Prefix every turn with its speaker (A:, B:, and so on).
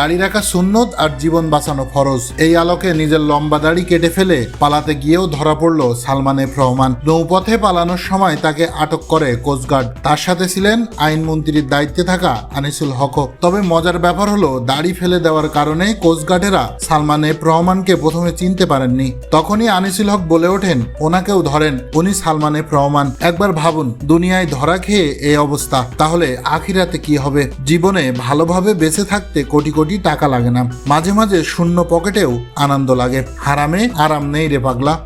A: দাড়ি রাখা সুন্নত আর জীবন বাঁচানো ফরজ। এই আলোকে নিজের লম্বা দাড়ি কেটে ফেলে পালাতে গিয়েও ধরা পড়ল সালমান এফ রহমান। নৌপথে পালানোর সময় তাকে আটক করে কোস্টগার্ড তার সাথে ছিলেন আইনমন্ত্রীর দায়িত্বে থাকা আনিসুল হক। তবে মজার ব্যাপার হলো, দাড়ি ফেলে দেওয়ার কারণে কোস্টগার্ডেরা সালমান এফ রহমানকে প্রথমে চিনতে পারেননি। তখনই আনিসুল হক বলে ওঠেন, ওনাকেও ধরেন, উনি সালমান এফ রহমান। একবার ভাবুন, দুনিয়ায় ধরা খেয়ে এই অবস্থা। তাহলে আখিরাতে কি হবে? জীবনে ভালোভাবে বেঁচে থাকতে কোটি কোটি টাকা লাগে না। মাঝে মাঝে শূন্য পকেটেও আনন্দ লাগে। হারামে আরাম নেই রে পাগলা।